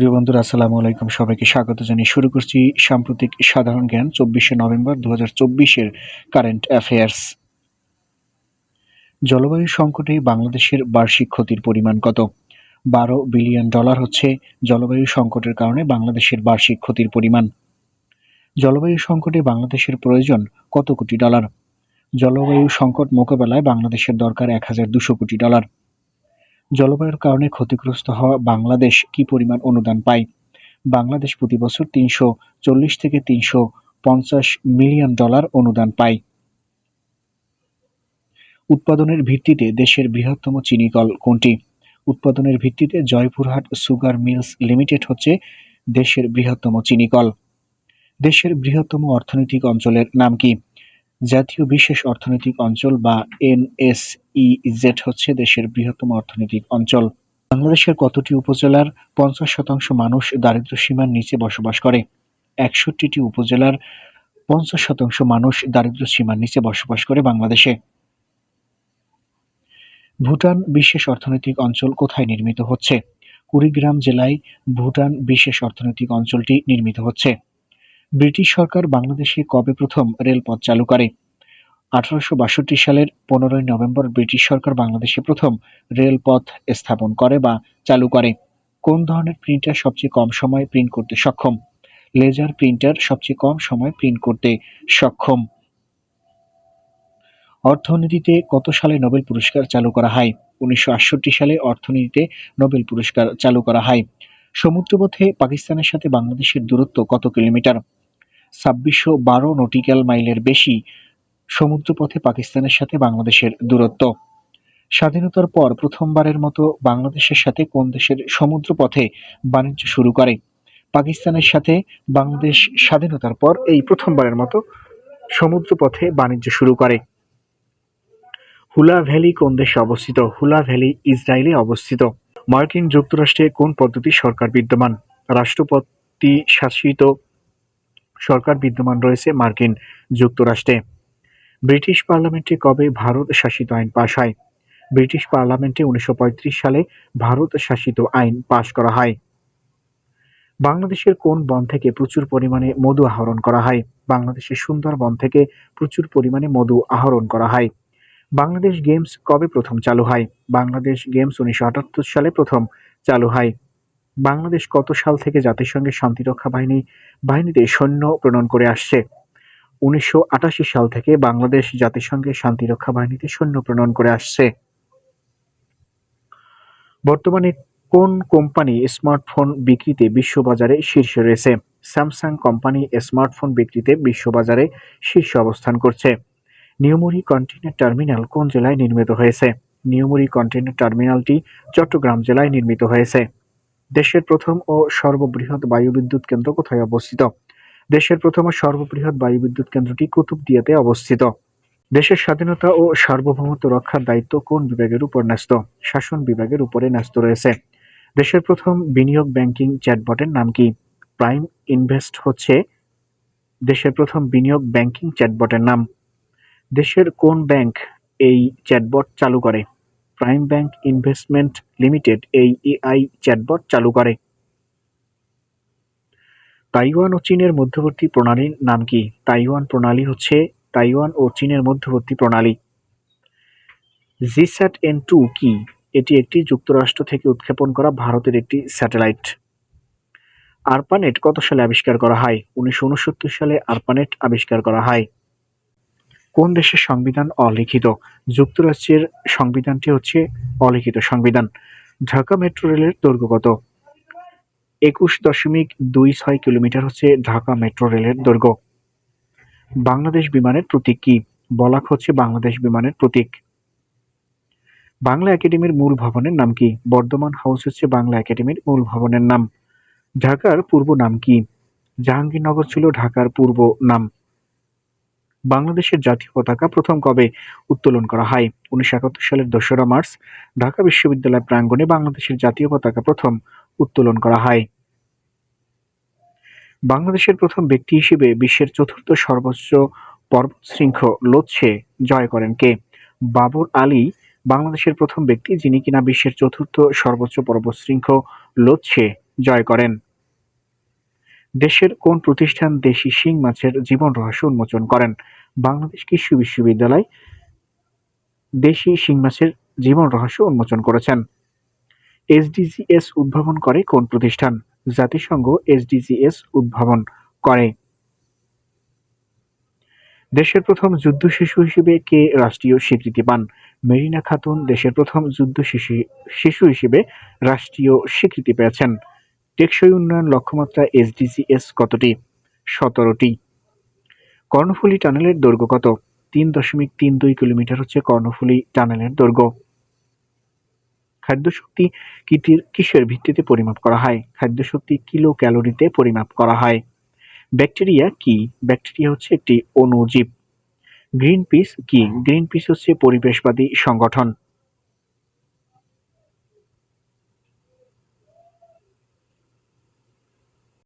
প্রিয় বন্ধুরা, আসসালামু আলাইকুম। সবাইকে স্বাগত জানিয়ে শুরু করছি সাম্প্রতিক সাধারণ জ্ঞান, চব্বিশে নভেম্বর দু হাজার চব্বিশের কারেন্ট অ্যাফেয়ার্স। জলবায়ু সংকটে বাংলাদেশের বার্ষিক ক্ষতির পরিমাণ কত? বারো বিলিয়ন ডলার হচ্ছে জলবায়ু সংকটের কারণে বাংলাদেশের বার্ষিক ক্ষতির পরিমাণ। জলবায়ু সংকটে বাংলাদেশের প্রয়োজন কত কোটি ডলার? জলবায়ু সংকট মোকাবেলায় বাংলাদেশের দরকার এক কোটি ডলার। জলবায়ুর কারণে ক্ষতিগ্রস্ত হওয়া বাংলাদেশ কি পরিমাণ অনুদান পায়? বাংলাদেশ প্রতি বছর তিনশো চল্লিশ থেকে তিনশো পঞ্চাশ মিলিয়ন ডলার অনুদান পায়। উৎপাদনের ভিত্তিতে দেশের বৃহত্তম চিনি কল কোনটি? উৎপাদনের ভিত্তিতে জয়পুরহাট সুগার মিলস লিমিটেড হচ্ছে দেশের বৃহত্তম চিনি কল। দেশের বৃহত্তম অর্থনৈতিক অঞ্চলের নাম কি? জাতীয় বিশেষ অর্থনৈতিক অঞ্চল বা এনএসইজেড হচ্ছে দেশের বৃহত্তম অর্থনৈতিক অঞ্চল। বাংলাদেশের কতটি উপজেলার পঞ্চাশ শতাংশ মানুষ দারিদ্র্য সীমার নিচে বসবাস করে? একষট্টিটি উপজেলার পঞ্চাশ শতাংশ মানুষ দারিদ্র্য সীমার নিচে বসবাস করে বাংলাদেশে। ভুটান বিশেষ অর্থনৈতিক অঞ্চল কোথায় নির্মিত হচ্ছে? কুড়িগ্রাম জেলায় ভুটান বিশেষ অর্থনৈতিক অঞ্চলটি নির্মিত হচ্ছে। ব্রিটিশ সরকার বাংলাদেশে কবে প্রথম রেলপথ চালু করে? আঠারোশো বাষট্টি সালের পনেরোই নভেম্বর ব্রিটিশ সরকার বাংলাদেশে প্রথম রেলপথ স্থাপন করে বা চালু করে। কোন ধরনের প্রিন্টার সবচেয়ে কম সময়ে প্রিন্ট করতে সক্ষম? লেজার প্রিন্টার সবচেয়ে কম সময় প্রিন্ট করতে সক্ষম। অর্থনীতিতে কত সালে নোবেল পুরস্কার চালু করা হয়? উনিশশো আটষট্টি সালে অর্থনীতিতে নোবেল পুরস্কার চালু করা হয়। সমুদ্রপথে পাকিস্তানের সাথে বাংলাদেশের দূরত্ব কত কিলোমিটার? ছাব্বিশশো বারো নটিক্যাল মাইলের বেশি সমুদ্রপথে পাকিস্তানের সাথে বাংলাদেশের দূরত্ব। স্বাধীনতার পর প্রথমবারের মতো বাংলাদেশের সাথে কোন দেশের সমুদ্রপথে বাণিজ্য শুরু করে? পাকিস্তানের সাথে বাংলাদেশ স্বাধীনতার পর এই প্রথমবারের মতো সমুদ্রপথে বাণিজ্য শুরু করে। হুলা ভ্যালি কোন দেশে অবস্থিত? হুলা ভ্যালি ইসরায়েলে অবস্থিত। মার্কিন যুক্তরাষ্ট্রে কোন পদ্ধতি সরকার বিদ্যমান? রাষ্ট্রপতি শাসিত সরকার বিদ্যমান রয়েছে মার্কিন যুক্তরাষ্ট্রে। ব্রিটিশ পার্লামেন্টে কবে ভারত শাসিত আইন পাশ হয়? ব্রিটিশ পার্লামেন্টে উনিশশো পঁয়ত্রিশ সালে ভারত শাসিত আইন পাশ করা হয়। বাংলাদেশের কোন বন থেকে প্রচুর পরিমাণে মধু আহরণ করা হয়? বাংলাদেশের সুন্দরবন থেকে প্রচুর পরিমাণে মধু আহরণ করা হয়। বাংলাদেশ গেমস কবে প্রথম চালু হয়? বাংলাদেশ গেমস উনিশশো আটাত্তর সালে প্রথম চালু হয়। বাংলাদেশ কত সাল থেকে জাতিসংঘের শান্তিরক্ষা বাহিনী, বাহিনীতে সৈন্য প্রণয়ন করে আসছে? উনিশশো আটাশি সাল থেকে বাংলাদেশ জাতিসংঘের শান্তিরক্ষা বাহিনীতে সৈন্য প্রণয়ন করে আসছে। বর্তমানে কোন কোম্পানি স্মার্টফোন বিক্রিতে বিশ্ববাজারে শীর্ষে রয়েছে? স্যামসাং কোম্পানি স্মার্টফোন বিক্রিতে বিশ্ববাজারে শীর্ষ অবস্থান করছে। নিউমুরি কন্টেইনার টার্মিনাল কোন জেলায় নির্মিত হয়েছে? নিউমুরি কন্টেইনার টার্মিনালটি চট্টগ্রাম জেলায় নির্মিত হয়েছে। দেশের প্রথম ও সর্ববৃহৎ বায়ুবিদ্যুৎ কেন্দ্র কোথায় অবস্থিত? দেশের প্রথম ও সর্ববৃহৎ বায়ুবিদ্যুৎ কেন্দ্রটি কুতুবদিয়াতে অবস্থিত। দেশের স্বাধীনতা ও সার্বভৌমত্ব রক্ষার দায়িত্ব কোন বিভাগের উপর ন্যস্ত? শাসন বিভাগের উপরে ন্যস্ত রয়েছে। দেশের প্রথম বিনিয়োগ ব্যাংকিং চ্যাটবটের নাম কি? প্রাইম ইনভেস্ট হচ্ছে দেশের প্রথম বিনিয়োগ ব্যাংকিং চ্যাটবটের নাম। দেশের কোন ব্যাংক এই চ্যাটবট চালু করে? প্রাইম ব্যাংক ইনভেস্টমেন্ট লিমিটেড, এই এআই চ্যাটবট চালু করে। তাইওয়ান ও চীনের মধ্যবর্তী প্রণালীর নাম কি? তাইওয়ান প্রণালী হচ্ছে তাইওয়ান ও চীনের মধ্যবর্তী প্রণালী। জিস্যাট এন টু কি? এটি একটি যুক্তরাষ্ট্র থেকে উৎক্ষেপণ করা ভারতের একটি স্যাটেলাইট। আরপানেট কত সালে আবিষ্কার করা হয়? উনিশশো উনসত্তর সালে আরপানেট আবিষ্কার করা হয়। কোন দেশের সংবিধান অলিখিত? যুক্তরাষ্ট্রের সংবিধানটি হচ্ছে অলিখিত সংবিধান। ঢাকা মেট্রো রেলের দৈর্ঘ্য কত? একুশ দশমিক দুই ছয় কিলোমিটার হচ্ছে ঢাকা মেট্রো রেলের দৈর্ঘ্য। বাংলাদেশ বিমানের প্রতীক কি? বলাক হচ্ছে বাংলাদেশ বিমানের প্রতীক। বাংলা একাডেমির মূল ভবনের নাম কি? বর্ধমান হাউস হচ্ছে বাংলা একাডেমির মূল ভবনের নাম। ঢাকার পূর্ব নাম কি? জাহাঙ্গীরনগর ছিল ঢাকার পূর্ব নাম। বাংলাদেশের জাতীয় পতাকা প্রথম কবে উত্তোলন করা হয়? উনিশশো একাত্তর সালের দোসরা মার্চ, ঢাকা বিশ্ববিদ্যালয় প্রাঙ্গণে বাংলাদেশের জাতীয় পতাকা প্রথম উত্তোলন করা হয়। বাংলাদেশের প্রথম ব্যক্তি হিসেবে বিশ্বের চতুর্থ সর্বোচ্চ পর্বত শৃঙ্খ লোচ্ছে জয় করেন কে? বাবর আলী, বাংলাদেশের প্রথম ব্যক্তি যিনি কিনা বিশ্বের চতুর্থ সর্বোচ্চ পর্বত শৃঙ্খ লোচ্ছে জয় করেন। দেশের কোন প্রতিষ্ঠান দেশি শিং মাছের জীবন রহস্য উন্মোচন করেন? বাংলাদেশ কৃষি বিশ্ববিদ্যালয় দেশি শিং মাছের জীবন রহস্য উন্মোচন করেছেন। এসডিজিএস উদ্ভাবন করে কোন প্রতিষ্ঠান? জাতিসংঘ এসডিজিএস উদ্ভাবন করে। দেশের প্রথম যুদ্ধ শিশু হিসেবে কে রাষ্ট্রীয় স্বীকৃতি পান? মেরিনা খাতুন দেশের প্রথম যুদ্ধ শিশু শিশু হিসেবে রাষ্ট্রীয় স্বীকৃতি পেয়েছেন। টেকসই উন্নয়ন লক্ষ্যমাত্রা এসডিজিএস কতটি? সতেরোটি। কর্ণফুলী টানেলের দৈর্ঘ্য কত? তিন দশমিক তিন দুই কিলোমিটার হচ্ছে কর্ণফুলী টানেলের দৈর্ঘ্য। খাদ্যশক্তি কিটির কিসের ভিত্তিতে পরিমাপ করা হয়? খাদ্যশক্তি কিলো ক্যালোরিতে পরিমাপ করা হয়। ব্যাকটেরিয়া কি? ব্যাকটেরিয়া হচ্ছে একটি অণুজীব। গ্রিন পিস কি? গ্রিন পিস হচ্ছে পরিবেশবাদী সংগঠন।